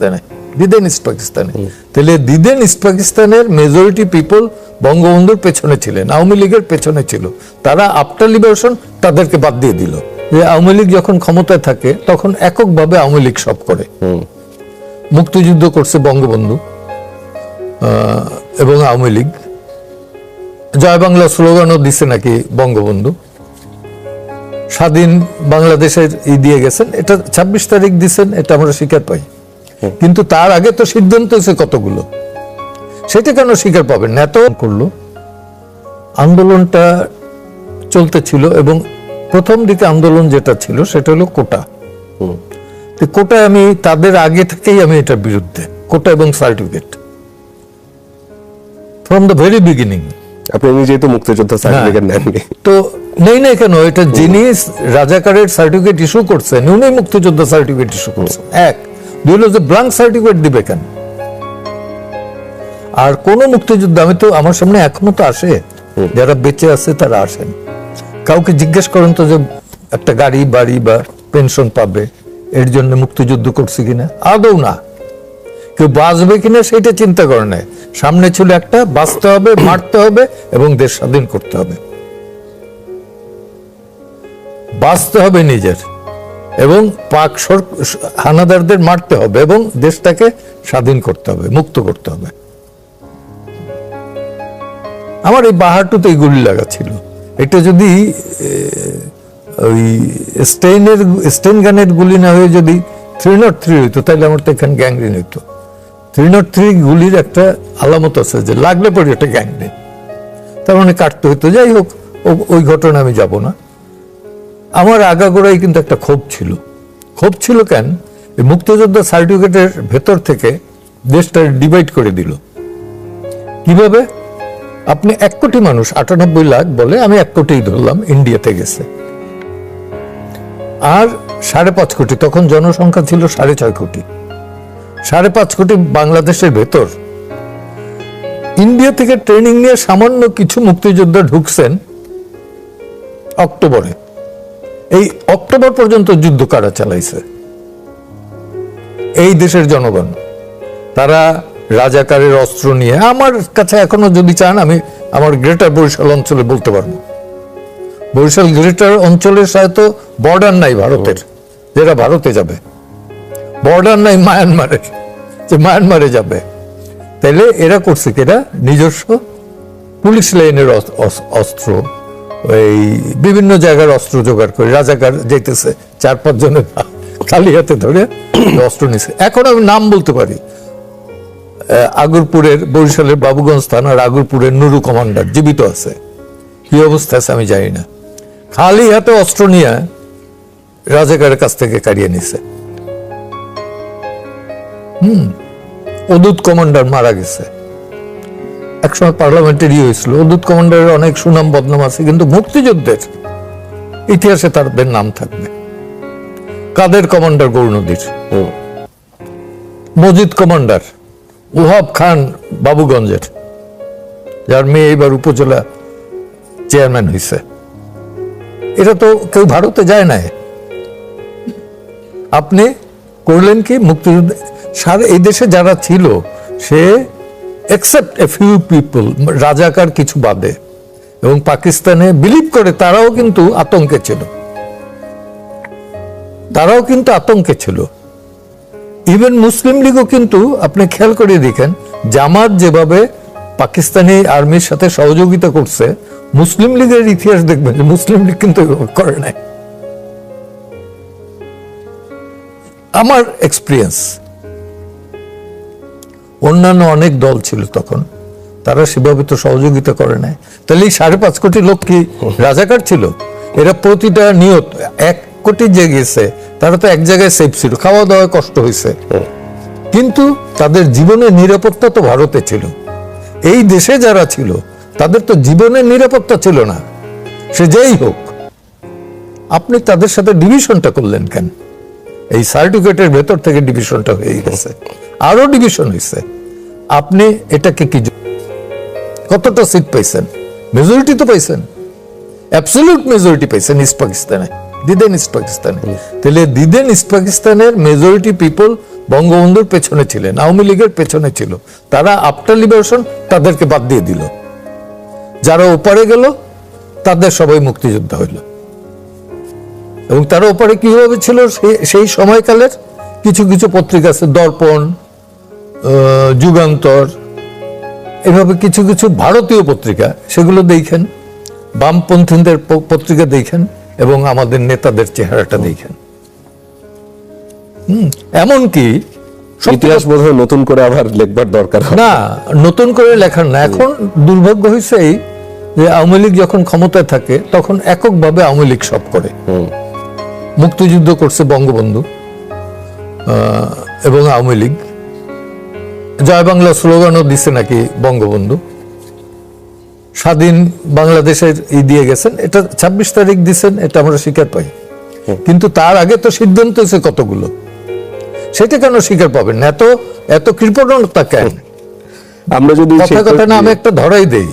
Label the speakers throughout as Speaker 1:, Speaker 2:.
Speaker 1: পাকিস্তানে। দিদেন ইস্ট পাকিস্তানে। তাহলে দিদেন ইস্ট পাকিস্তানের মেজরিটি পিপল বঙ্গবন্ধুর পেছনে ছিলেন আওয়ামী লীগের পেছনে ছিল। তারা আফটার লিবারেশন তাদেরকে বাদ দিয়ে দিল। যে আওয়ামী লীগ যখন ক্ষমতায় থাকে তখন এককভাবে আওয়ামী লীগ সব করে। মুক্তিযুদ্ধ করছে বঙ্গবন্ধু আহ, এবং আওয়ামী লীগ। জয় বাংলা স্লোগানও দিছে নাকি বঙ্গবন্ধু। স্বাধীন বাংলাদেশের ই দিয়ে গেছেন এটা ছাব্বিশ তারিখ দিছেন এটা আমরা স্বীকার পাই। কিন্তু তার আগে তো সিদ্ধান্ত হয়েছে কতগুলো? সেটা কেন স্বীকার পাবেন না? এত করল। আন্দোলনটা চলতে ছিল এবং প্রথম দিকে আন্দোলন যেটা ছিল সেটা হলো কোটা। কোটায় আমি তাদের আগে থেকেই আমি এটার বিরুদ্ধে কোটা এবং certificate. From the very beginning
Speaker 2: আপনি নিজেই তো মুক্তিযোদ্ধা সার্টিফিকেট নেননি।
Speaker 1: তো নেই না কেন? এটা যিনি রাজাকারের সার্টিফিকেট ইস্যু করছেন উনি মুক্তিযোদ্ধা সার্টিফিকেট ইস্যু করছেন। এক। দুই হলো যে ব্লাঙ্ক সার্টিফিকেট দিবে কেন? আর কোন মুক্তিযুদ্ধ আমি তো আমার সামনে এখনও তো আসে। যারা বেঁচে আছে তারা আসেন। কাউকে জিজ্ঞেস করেন তো যে একটা গাড়ি বাড়ি বা পেনশন পাবে এর জন্য মুক্তিযুদ্ধ করছে কিনা? আদৌ না। কেউ বাঁচবে কিনা সেটা চিন্তা করে নেয় সামনে ছিল একটা বাঁচতে হবে মারতে হবে এবং দেশ স্বাধীন করতে হবে। বাঁচতে হবে নিজের। এবং পাক হানাদারদের মারতে হবে এবং দেশটাকে স্বাধীন করতে হবে, মুক্ত করতে হবে। আমার এই বাহারটুতে এই গুলি লাগা ছিল। এটা যদি ওই স্টেইনের, স্টেইন গানের গুলি না হয়ে যদি থ্রি নট থ্রি হইতো তাহলে আমার তো এখানে গ্যাংরিন হইতো। থ্রি নট থ্রি গুলির একটা আলামত আছে যে লাগলে পরে এটা গ্যাংরিন তার মানে কাটতে হইতো। যাই হোক ওই ঘটনা আমি যাব না। আমার আগাগোড়াই কিন্তু একটা ক্ষোভ ছিল। ক্ষোভ ছিল কেন? মুক্তিযোদ্ধা সার্টিফিকেটের ভেতর থেকে দেশটা ডিভাইড করে দিল। কীভাবে? আপনি এক কোটি মানুষ, আটানব্বই লাখ বলে আমি এক কোটি ধরলাম, ইন্ডিয়াতে গেছে। আর সাড়ে পাঁচ কোটি, তখন জনসংখ্যা ছিল সাড়ে ছয় কোটি। সাড়ে পাঁচ কোটি বাংলাদেশের ভেতর। ইন্ডিয়া থেকে ট্রেনিং নিয়ে সামান্য কিছু মুক্তিযোদ্ধা ঢুকছেন অক্টোবরে। এই অক্টোবর পর্যন্ত যুদ্ধ কারা চালাইছে? এই দেশের জনগণ, তারা রাজাকারের অস্ত্র নিয়ে, আমার কাছে এখনও যদি চান, আমি আমার গ্রেটার বরিশাল অঞ্চলে বলতে পারব। বরিশাল গ্রেটার অঞ্চলের সাথে বর্ডার নাই ভারতের, যেটা ভারতে যাবে। বর্ডার নাই মায়ানমারের, যে মায়ানমারে যাবে। তাইলে এরা করছে কি? এরা নিজস্ব পুলিশ লাইনের অস- অস- অস্ত্র। এই বিভিন্ন জায়গার অস্ত্র জোগাড় করে, রাজাকার যাইতেছে চার পাঁচ জনের খালি হাতে ধরে অস্ত্র নিছে। এখন আমি নাম বলতে পারি আগরপুরের বরিশালের বাবুগঞ্জ থানার আগরপুরের নুরু কমান্ডার, জীবিত আছে। কি অবস্থা আছে আমি জানি না। খালি হাতে অস্ত্র নিয়ে রাজাকারের কাছ থেকে কাড়িয়ে নিছে। হুম অদূত কমান্ডার মারা গেছে। একসময় পার্লামেন্টের হয়েছিল। অদূত কমান্ডারের অনেক সুনাম বদনাম আছে কিন্তু মুক্তিযুদ্ধের ইতিহাসে তাদের নাম থাকবে। কাদের কমান্ডার গৌরনদীর। মজিদ কমান্ডার ওহাব খান বাবুগঞ্জের যার মেয়ে এবার উপজেলা চেয়ারম্যান হয়েছে এটা তো কেউ ভারতে যায় নাই। আপনি করলেন কি মুক্তিযুদ্ধ? সারা এই দেশে যারা ছিল সে এক্সেপ্ট এ ফিউ পিপল রাজাকার কিছু বাদে এবং পাকিস্তানে বিলিভ করে তারাও কিন্তু আতঙ্কে ছিল তারাও কিন্তু আতঙ্কে ছিল ইভেন মুসলিম লীগও কিন্তু আপনি খেয়াল করে দেখেন জামাত যেভাবে পাকিস্তানি আর্মির সাথে সহযোগিতা করছে মুসলিম লীগের ইতিহাস দেখবেন মুসলিম লীগ কিন্তু করে নাই আমার এক্সপিরিয়েন্স অন্যান্য অনেক দল ছিল তখন। তারা সেভাবে তো সহযোগিতা করে নাই। তাহলে এই সাড়ে পাঁচ কোটি লোক কি রাজাকার ছিল? এরা প্রতিটা নিয়ত, এক কোটি যে গেছে, তারা তো এক জায়গায় সেফ ছিল। খাওয়া দাওয়া কষ্ট হয়েছে। কিন্তু তাদের জীবনের নিরাপত্তা তো ভারতে ছিল। এই দেশে যারা ছিল, তাদের তো জীবনের নিরাপত্তা ছিল না। সে যেই হোক, আপনি তাদের সাথে ডিভিশনটা করলেন কেন? এই সার্টিফিকেটের ভেতর থেকে ডিভিশনটা হয়ে গেছে। আরও ডিভিশন হয়েছে আপনি এটাকে কি কতটা সিট পাইছেন? মেজরিটি তো পাইছেন। অ্যাবসলিউট মেজরিটি পাইছেন ইস্ট পাকিস্তানে দিদেন ইস্ট পাকিস্তানে তাহলে দিদেন ইস্ট পাকিস্তানের মেজরিটি পিপল বঙ্গবন্ধুর পেছনে ছিলেন আওয়ামী লীগের পেছনে ছিল। তারা আফটার লিবারেশন তাদেরকে বাদ দিয়ে দিল। যারা ওপারে গেল তাদের সবাই মুক্তিযোদ্ধা হইল। এবং তারা ওপারে কীভাবে ছিল সেই সময়কালের কিছু কিছু পত্রিকা আছে দর্পণ যুগান্তর এভাবে কিছু কিছু ভারতীয় পত্রিকা সেগুলো দেখেন বামপন্থীদের পত্রিকা দেখেন এবং আমাদের নেতাদের চেহারাটা দেখেন। এমনকি
Speaker 2: ইতিহাস বোধহয় নতুন করে আবার লিখবার দরকার
Speaker 1: না নতুন করে লেখার না। এখন দুর্ভাগ্য হয়েছে এই যে আওয়ামী লীগ যখন ক্ষমতায় থাকে তখন এককভাবে আওয়ামী লীগ সব করে। মুক্তিযুদ্ধ করছে বঙ্গবন্ধু আহ, এবং আওয়ামী লীগ। জয় বাংলা স্লোগানও দিছে নাকি বঙ্গবন্ধু? স্বাধীন বাংলাদেশের ই দিয়ে গেছেন। এটা ছাব্বিশ তারিখ দিছেন এটা আমরা স্বীকার পাই। কিন্তু তার আগে তো সিদ্ধান্ত হয়েছে কতগুলো? সেটা কেন স্বীকার পাবেন এত এত কৃপণতা কেন?
Speaker 2: আমরা যদি
Speaker 1: কথা কথা না আমি একটা ধরাই দেই।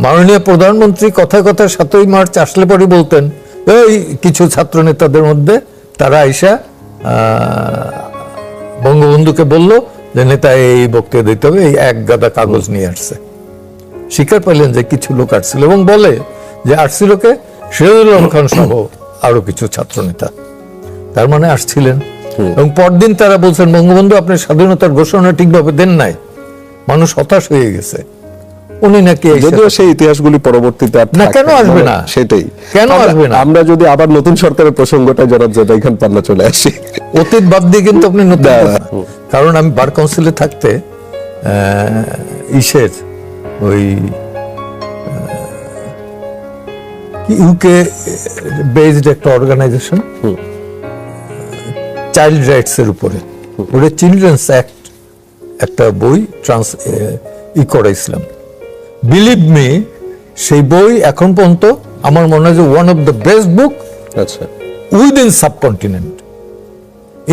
Speaker 1: মাননীয় প্রধানমন্ত্রী কথায় কথায় সাতই মার্চ আসলে পরে বলতেন এই কিছু ছাত্র নেতাদের মধ্যে তারা আইসা আহ, বঙ্গবন্ধুকে বলল যে নেতা এই বক্তব্য দিতে হবে এই এক গাদা কাগজ নিয়ে আসছে। স্বীকার পেলেন যে কিছু লোক আসছিল এবং বলে যে আসছিলকে কে? আলম খান সহ আরও কিছু ছাত্র নেতা তার মানে আসছিলেন। এবং পরদিন তারা বলছেন বঙ্গবন্ধু আপনি স্বাধীনতার ঘোষণা ঠিকভাবে দেন নাই। মানুষ হতাশ হয়ে গেছে। উনি নাকি
Speaker 2: যদিও সেই ইতিহাসগুলি পরবর্তীতে আর
Speaker 1: না, কেন আসবে না?
Speaker 2: সেটাই।
Speaker 1: কেন আসবে না?
Speaker 2: আমরা যদি আবার নতুন সরকারের প্রসঙ্গটা জনাব পাল্লা চলে আসি।
Speaker 1: অতীত বাদ দিয়ে কিন্তু আপনি নতুন কারণ আমি বার কাউন্সিলে থাকতে ইসের ওই ইউকে বেসড একটা অর্গানাইজেশন চাইল্ড রাইটস এর উপরে। ওটা চিলড্রেন্স অ্যাক্ট একটা বই ট্রান্স ই করাইছিলাম বিলিভ মি সেই বই এখন পর্যন্ত আমার মনে হয় যে one of the best book
Speaker 2: আচ্ছা।
Speaker 1: উইদিন সাবকন্টিনেন্ট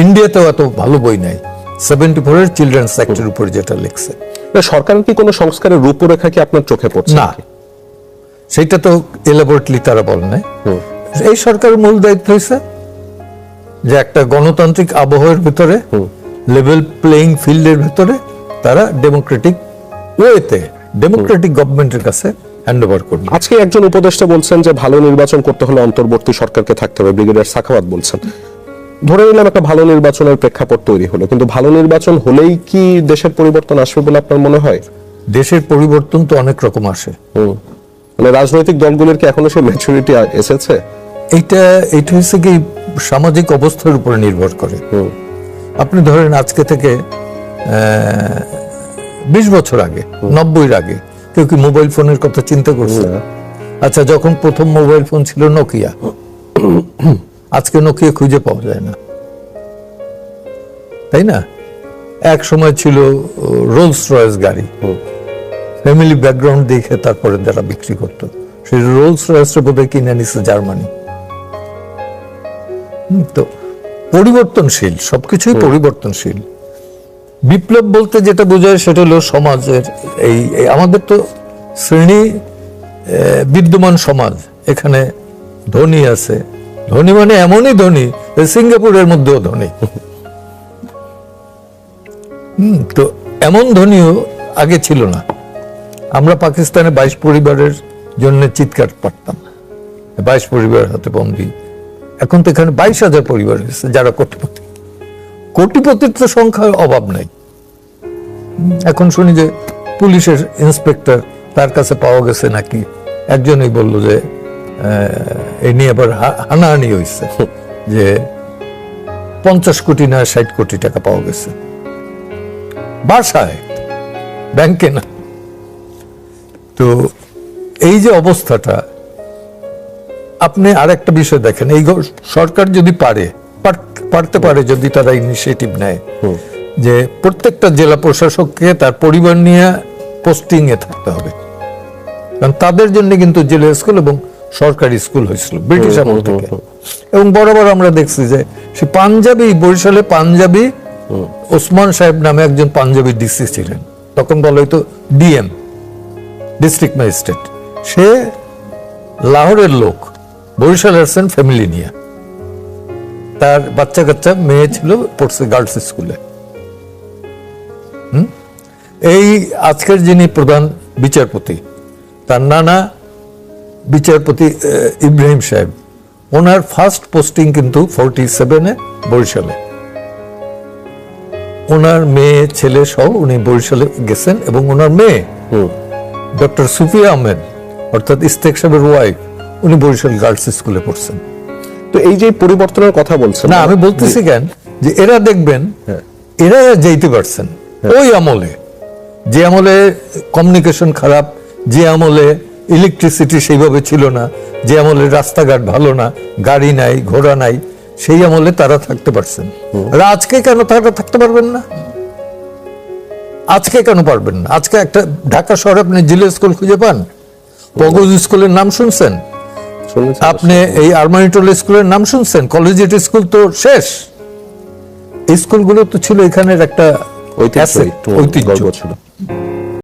Speaker 1: ইন্ডিয়াতেও এত ভালো বই নাই। সেভেন্টি ফোরের চিলড্রেন্স অ্যাক্টের উপরে যেটা লিখছে।
Speaker 2: সরকারের কি কোনো সংস্কারের রূপরেখা কি আপনার চোখে পড়ছে
Speaker 1: না। সেটা তো এলাবোরেটলি তারা বলে নাই। এই সরকারের মূল দায়িত্ব হয়েছে যে একটা গণতান্ত্রিক আবহাওয়ার ভিতরে লেভেল প্লেইং ফিল্ডের ভিতরে তারা ডেমোক্রেটিক ওয়েতে ডেমোক্রেটিক গভর্নমেন্টের কাছে হ্যান্ড ওভার করবে।
Speaker 2: আজকে একজন উপদেষ্টা বলছেন যে ভালো নির্বাচন করতে হলে অন্তর্বর্তী সরকারকে থাকতে হবে ব্রিগেডিয়ার সাখাওয়াত বলছেন। ধরে নিলাম একটা ভালো নির্বাচনের প্রেক্ষাপট তৈরি হলো কিন্তু ভালো নির্বাচন হলেই কি দেশের পরিবর্তন আসবে বলে আপনার মনে হয়?
Speaker 1: দেশের পরিবর্তন তো অনেক রকম আসে।
Speaker 2: মানে রাজনৈতিক দলগুলির কি এখনও সে ম্যাচুরিটি এসেছে?
Speaker 1: এইটা এটা হচ্ছে কি সামাজিক অবস্থার উপরে নির্ভর করে। আপনি ধরেন আজকে থেকে বিশ বছর আগে নব্বইয়ের আগে। কেউ কি মোবাইল ফোনের কথা চিন্তা করছে? আচ্ছা যখন প্রথম মোবাইল ফোন ছিল নোকিয়া আজকে নোকিয়া খুঁজে পাওয়া যায় না। তাই না? এক সময় ছিল রোলস রয়েস গাড়ি। ফ্যামিলি ব্যাকগ্রাউন্ড দেখে তারপরে যারা বিক্রি করতো। সেই রোলস রয়েসটা বোধহয় কিনে নিছে জার্মানি তো পরিবর্তনশীল সবকিছুই পরিবর্তনশীল। বিপ্লব বলতে যেটা বোঝায় সেটা হলো সমাজের এই আমাদের তো শ্রেণি বিদ্যমান সমাজ এখানে ধনী আছে। ধনী মানে এমনই ধনী সিঙ্গাপুরের মধ্যেও ধনী। হুম, তো এমন ধনীও আগে ছিল না। আমরা পাকিস্তানে বাইশ পরিবারের জন্য চিৎকার পারতাম বাইশ পরিবার হাতে বন্দি। এখন তো এখানে বাইশ হাজার পরিবার হয়েছে যারা কোটিপতি। কোটিপতির তো সংখ্যার অভাব নাই। এখন শুনি যে পুলিশের ইন্সপেক্টর তার কাছে পাওয়া গেছে নাকি? একজনই বলল যে এই নিয়ে আবার হানাহানি হয়েছে যে পঞ্চাশ কোটি না ষাট কোটি টাকা পাওয়া গেছে। বাসায় ব্যাংকে না। তো এই যে অবস্থাটা আপনি আর একটা বিষয় দেখেন এই সরকার যদি পারে পারতে পারে যদি তারা ইনিশিয়েটিভ নেয় যে প্রত্যেকটা জেলা প্রশাসককে তার পরিবার নিয়ে পোস্টিং এ থাকতে হবে। কারণ তাদের জন্য কিন্তু জেলা স্কুল এবং সরকারি স্কুল হয়েছিল ব্রিটিশ আমল থেকে। এবং বরাবর আমরা দেখছি যে সে পাঞ্জাবি বরিশালে পাঞ্জাবি ওসমান সাহেব নামে একজন পাঞ্জাবি ডিসি ছিলেন। তখন বলা হয়তো ডিএম ডিস্ট্রিক্ট ম্যাজিস্ট্রেট। সে লাহোরের লোক বরিশাল আসছেন ফ্যামিলি নিয়ে। তার বাচ্চা কাচ্চা মেয়ে ছিল পড়ছে গার্লস স্কুলে? এই আজকের যিনি প্রধান বিচারপতি তার নানা বিচারপতি ইব্রাহিম সাহেব ওনার ফার্স্ট পোস্টিং কিন্তু ফোরটি সেভেনে বরিশালে। ওনার মেয়ে ছেলে সহ উনি বরিশালে গেছেন এবং ওনার মেয়ে ডক্টর সুফিয়া আহমেদ অর্থাৎ ইস্তেক সাহেবের ওয়াইফ উনি বরিশাল গার্লস স্কুলে পড়ছেন।
Speaker 2: তো এই যে পরিবর্তনের কথা বলছেন
Speaker 1: না আমি বলতেছি কেন? যে এরা দেখবেন এরা যাইতে পারছেন। ওই আমলে যে আমলে কমিউনিকেশন খারাপ যে আমলে ইলেকট্রিসিটি সেইভাবে ছিল না যে আমলে রাস্তাঘাট ভালো না গাড়ি নাই ঘোড়া নাই সেই আমলে তারা থাকতে পারছেন। আর আজকে কেন তারা থাকতে পারবেন না? আজকে কেন পারবেন না? আজকে একটা ঢাকা শহরে আপনি জিলে স্কুল খুঁজে পান? পগজ স্কুলের নাম শুনছেন? আপনি এই আরমানিটল স্কুলের নাম শুনছেন? কলেজিয়েট স্কুল তো শেষ। স্কুলগুলো তো ছিল এখানের একটা
Speaker 2: ঐতিহ্য ছিল।